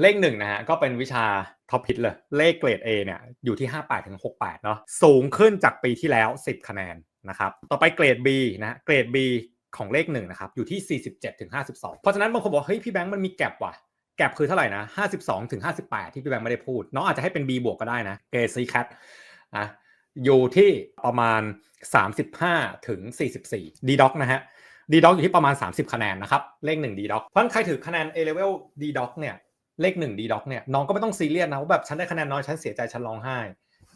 เลขหนึ่งนะฮะก็เป็นวิชาท็อปพิทเลย เลขเกรด A เนี่ยอยู่ที่ 58ถึง68 เนาะสูงขึ้นจากปีที่แล้ว 10 คะแนนนะครับต่อไปเกรด B นะเกรด B ของเลขหนึ่งนะครับอยู่ที่ 47ถึง52 เพราะฉะนั้นบางคนบอกเฮ้ยพี่แบงค์มันมีแกลบว่ะแกลบคือเท่าไหร่นะ52ถึง58 ที่พี่แบงค์ไม่ได้พูด น้องอาจจะให้เป็น B บวกก็ได้นะเกรด C cat อะอยู่ที่ประมาณ 35ถึง44 D doc นะฮะ D doc อยู่ที่ประมาณ 30 คะแนนนะครับเลข1 D doc เพราะฉะนั้นใครถือคะแนน A level D doc เนี่ย เลข1 D doc เนี่ยน้องก็ไม่ต้องซีเรียสนะว่าแบบฉันได้คะแนนน้อยฉันเสียใจฉันร้องไห้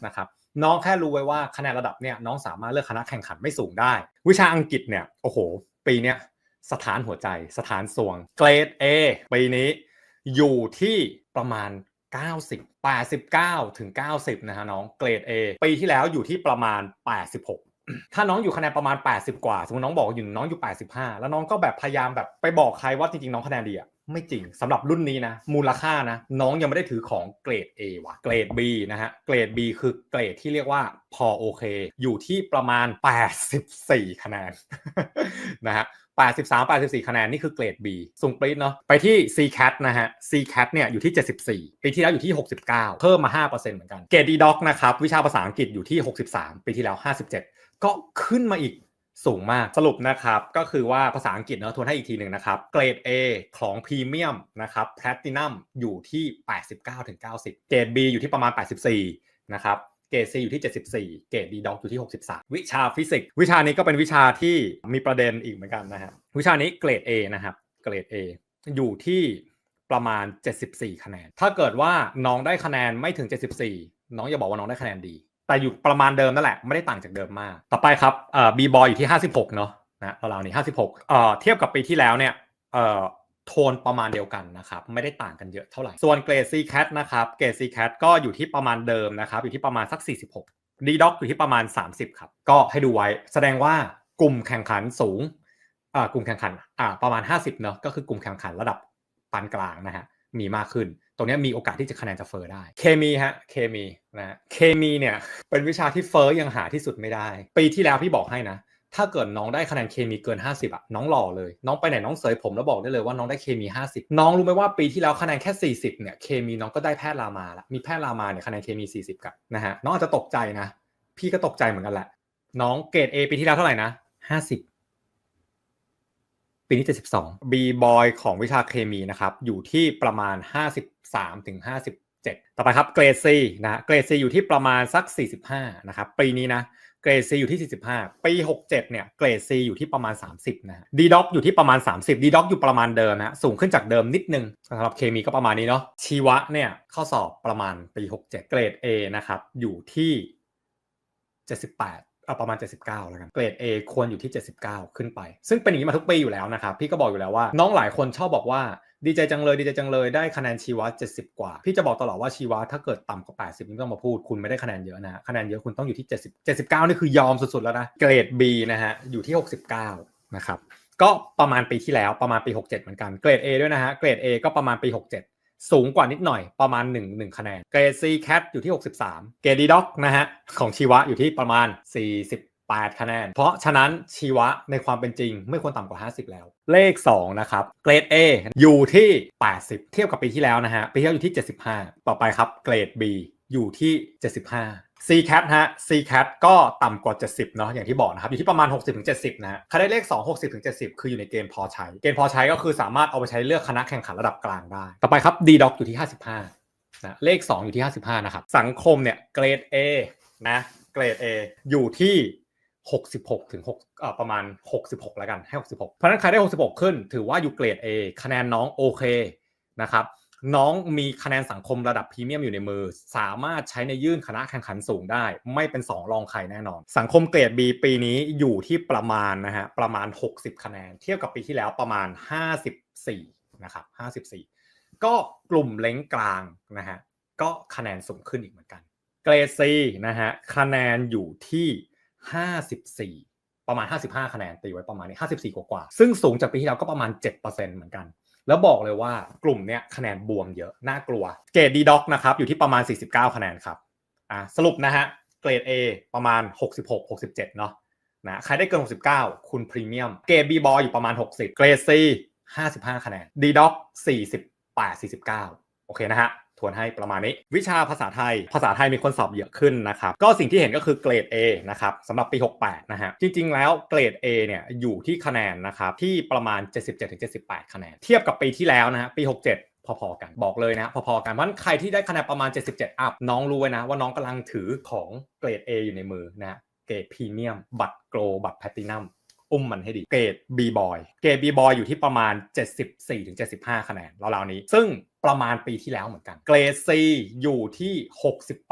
นะครับน้องแค่รู้ไว้ว่าคะแนนระดับเนี่ยน้องสามารถเลือกคณะแข่งขันไม่สูงได้ วิชาอังกฤษเนี่ยโอ้โห ปีเนี้ยสถานหัวใจสถานสวงเกรด A ปีนี้อยู่ที่ประมาณ 90 89 ถึง 90 นะฮะน้องเกรด A ปีที่แล้วอยู่ที่ประมาณ 86ถ้าน้องอยู่คะแนนประมาณ 80 กว่า สมมติน้องบอกอยู่น้องอยู่ 85 แล้วน้องก็แบบพยายามแบบไปบอกใครว่าจริงๆน้องคะแนนดีอะ ไม่จริงสำหรับรุ่นนี้นะ มูลค่านะ น้องยังไม่ได้ถือของเกรด A ว่ะเกรด B นะฮะเกรด B คือเกรดที่เรียกว่าพอโอเค อยู่ที่ประมาณ 84 คะแนนนะฮะ83 84 คะแนน นี่คือเกรด B สูงปรี๊ดเนาะไปที่ C cat นะฮะ C cat เนี่ยอยู่ที่ 74 ปีที่แล้วอยู่ที่ 69 เพิ่มมา 5%เหมือนกันเกรด D doc นะครับ วิชาภาษาอังกฤษอยู่ที่ 63 ปีที่แล้ว 57 ก็ขึ้นมาอีก สูงมากสรุปนะครับ ก็คือว่าภาษาอังกฤษเนาะทวนให้อีกทีหนึ่งนะครับ เกรด A ของพรีเมียมนะครับแพลตินัมอยู่ที่ 89-90 เกรด B อยู่ที่ประมาณ 84 นะครับเกรด C อยู่ที่ 74 เกรด D doc อยู่ที่ 63 วิชาฟิสิกส์วิชานี้ก็เป็นวิชาที่มีประเด็นอีกเหมือนกันนะฮะวิชานี้เกรด A นะครับเกรด A อยู่ที่ประมาณ 74 คะแนน ถ้าเกิดว่าน้องได้คะแนนไม่ถึง 74 น้องอย่าบอกว่าน้องได้คะแนนดี แต่อยู่ประมาณเดิมนั่นแหละ ไม่ได้ต่างจากเดิมมาก ต่อไปครับเอ่อบีบอยอยู่ที่ 56 เนาะนะเราๆนี่56เอ่อเทียบกับปีที่แล้วเนี่ยเอ่อโทนประมาณเดียวกันนะครับ ไม่ได้ต่างกันเยอะเท่าไหร่ ส่วนเกรด C cat นะครับเกรด C cat ก็อยู่ที่ประมาณเดิมนะครับ อยู่ที่ประมาณสัก 46 D doc อยู่ที่ประมาณ 30 ครับ ก็ให้ดูไว้แสดงว่ากลุ่มแข่งขันสูงอ่ากลุ่มแข่งขันอ่าประมาณ 50เนาะก็คือกลุ่มแข่งขันระดับปานกลางนะฮะ มีมากขึ้น ตรงนี้มีโอกาสที่จะคะแนนจะเฟอร์ได้ เคมีฮะ เคมีนะ เคมีเนี่ยเป็นวิชาที่เฟอร์ยังหาที่สุดไม่ได้ ปีที่แล้วพี่บอกให้นะ ถ้าเกิดน้องได้คะแนนเคมีเกิน 50อะน้องหล่อเลย น้องไปไหนน้องเสยผมแล้วบอกได้เลยว่าน้องได้เคมี 50 น้องรู้ไหมว่าปีที่แล้วคะแนนแค่ 40เนี่ยเคมีน้องก็ได้แพทย์รามาละมีแพทย์รามาเนี่ยคะแนนเคมี 40กับนะฮะน้องอาจจะตกใจนะ พี่ก็ตกใจเหมือนกันแหละ น้องเกรด A ปีที่แล้วเท่าไหร่นะ50 ปีนี้ 72 B boy ของวิชาเคมีนะครับ อยู่ที่ประมาณ 53ถึง57 ต่อไปครับเกรด C นะเกรด C อยู่ที่ประมาณสัก 45 นะครับ ปีนี้นะเกรด C อยู่ที่ 45 ปี 67 เนี่ย เกรด C อยู่ที่ประมาณ 30 นะฮะ D doc อยู่ที่ประมาณ 30 D doc อกอยู่ประมาณเดิมนะ สูงขึ้นจากเดิมนิดนึงสำหรับเคมีก็ประมาณนี้เนาะ ชีวะเนี่ย เข้อสอบประมาณปี 67 เกรด A นะครับ อยู่ที่ 78 เอาประมาณ 79 แล้วกัน เกรด A ควรอยู่ที่ 79 ขึ้นไป ซึ่งเป็นอย่างนี้มาทุกปีอยู่แล้วนะครับ พี่ก็บอกอยู่แล้วว่า น้องหลายคนชอบบอกว่าดีใจจังเลยดีใจจังเลยได้คะแนนชีวะ 70 กว่า พี่จะบอกตลอดว่าชีวะถ้าเกิดต่ำกว่า 80ไม่ต้องมาพูดคุณไม่ได้คะแนนเยอะนะคะแนนเยอะคุณต้องอยู่ที่ 70 79 นี่คือยอมสุดๆแล้วนะเกรด B นะฮะอยู่ที่ 69 นะครับก็ประมาณปีที่แล้วประมาณปี 67 เหมือนกันเกรด A ด้วยนะฮะเกรด A ก็ประมาณปี 67 สูงกว่านิดหน่อยประมาณ 1 1 คะแนนเกรดซีแคทอยู่ที่ 63 เกรดดีด็อกนะฮะ ของชีวะอยู่ที่ประมาณ 48 คะแนน เพราะฉะนั้นชีวะในความเป็นจริงไม่ควรต่ำกว่า 50 แล้ว เลข 2 นะครับ เกรด A อยู่ที่ 80 เทียบกับปีที่แล้วนะฮะ ปีที่แล้วอยู่ที่ 75 ต่อไปครับเกรด B อยู่ที่ 75 C cat ฮะ C cat ก็ต่ำกว่า 70 เนาะอย่างที่บอกนะครับ อยู่ที่ประมาณ 60-70 นะฮะครได้เลข 2 60-70 คืออยู่ในเกณฑ์พอใช้ เกณฑ์พอใช้ก็คือสามารถเอาไปใช้เลือกคณะแข่งขันระดับกลางได้ ต่อไปครับ D doc อยู่ที่ 55นะเลข 2 อยู่ที่ 55 นะครับ สังคมเนี่ยเกรด A นะเกรด A อยู่ที่66ถึง6อ่าประมาณ 66 แล้วกันให้ 66 เพราะนั้นใครได้ 66 ขึ้น ถือว่าอยู่เกรด A คะแนนน้องโอเคนะครับ น้องมีคะแนนสังคมระดับพรีเมียมอยู่ในมือ สามารถใช้ในยื่นคณะแข่งขันสูงได้ ไม่เป็น 2 รองใครแน่นอน สังคมเกรด B ปีนี้อยู่ที่ประมาณนะฮะประมาณ 60 คะแนน เทียบกับปีที่แล้วประมาณ 54นะครับ54 ก็กลุ่มเล้งกลางนะฮะก็คะแนนสูงขึ้นอีกเหมือนกัน เกรด C นะฮะคะแนนอยู่ที่ 54 ประมาณ 55 คะแนนตีไว้ประมาณนี้54 กว่าๆซึ่งสูงจากปีที่แล้วก็ประมาณ 7%เหมือนกัน แล้วบอกเลยว่ากลุ่มเนี้ยคะแนนบวมเยอะ น่ากลัว เกรดดีด็อกนะครับอยู่ที่ประมาณ 49 คะแนนครับอะสรุปนะฮะเกรด A ประมาณ 66 67 เนาะนะใครได้เกิน 69 คุณพรีเมียม เกรด B boy อยู่ประมาณ 60 เกรด C 55 คะแนน D doc 48 49 โอเคนะฮะ ทวนให้ประมาณนี้ วิชาภาษาไทย ภาษาไทยมีคนสอบเยอะขึ้นนะครับ ก็สิ่งที่เห็นก็คือเกรด A นะครับสำหรับปี 68 นะฮะ จริง ๆ แล้วเกรด A เนี่ยอยู่ที่คะแนนนะครับที่ประมาณ 77-78 คะแนน เทียบกับปีที่แล้วนะฮะปี 67พอๆกันบอกเลยนะพอๆกันเพราะนั้นใครที่ได้คะแนนประมาณ 77 อัพน้องรู้ไว้นะว่าน้องกำลังถือของเกรด A อยู่ในมือนะฮะเกรดพรีเมียมบัตรโกลบัตรแพลตินัม อุ้มมันให้ดี เกรด B boy เกรด B boy อยู่ที่ประมาณ 74-75 คะแนนราวๆนี้ ซึ่งประมาณปีที่แล้วเหมือนกัน เกรด C อยู่ที่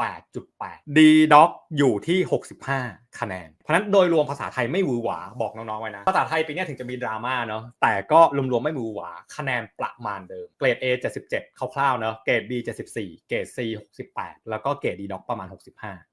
68.8 D doc อยู่ที่ 65 คะแนน เพราะฉะนั้นโดยรวมภาษาไทยไม่หวือหวา บอกน้องๆไว้นะ ภาษาไทยปีนี้ถึงจะมีดราม่าเนาะ แต่ก็รวมๆไม่หวือหวา คะแนนประมาณเดิม เกรด A 77 คร่าวๆเนาะ เกรด B 74 เกรด C 68 แล้วก็เกรด D doc ประมาณ 65